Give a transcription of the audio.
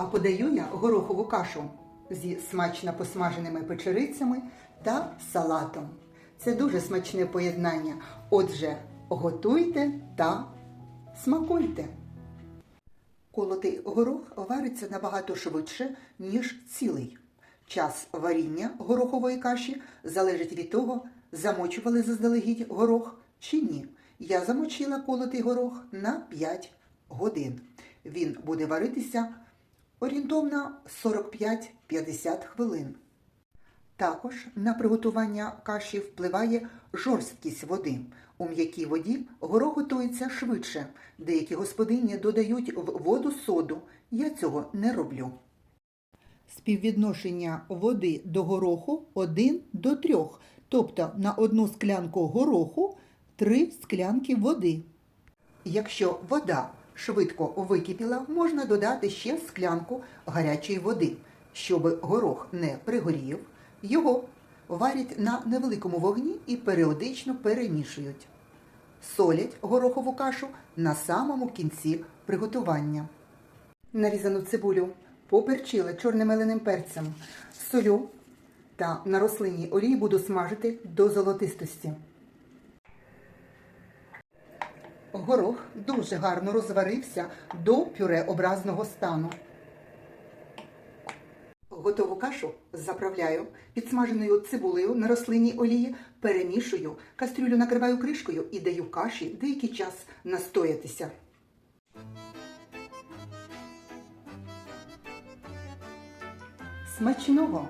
А подаю я горохову кашу зі смачно посмаженими печерицями та салатом. Це дуже смачне поєднання. Отже, готуйте та смакуйте. Колотий горох вариться набагато швидше, ніж цілий. Час варіння горохової каші залежить від того, замочували заздалегідь горох чи ні. Я замочила колотий горох на 5 годин. Він буде варитися орієнтовно 45-50 хвилин. Також на приготування каші впливає жорсткість води. У м'якій воді горох готується швидше. Деякі господині додають в воду соду. Я цього не роблю. Співвідношення води до гороху 1 до 3, тобто на одну склянку гороху 3 склянки води. Якщо вода швидко википіла, можна додати ще склянку гарячої води. Щоб горох не пригорів, його варять на невеликому вогні і періодично перемішують. Солять горохову кашу на самому кінці приготування. Нарізану цибулю поперчила чорним меленим перцем, солю та на рослинній олії буду смажити до золотистості. Горох дуже гарно розварився до пюреобразного стану. Готову кашу заправляю підсмаженою цибулею на рослинній олії, перемішую, кастрюлю накриваю кришкою і даю каші деякий час настоятися. Смачного!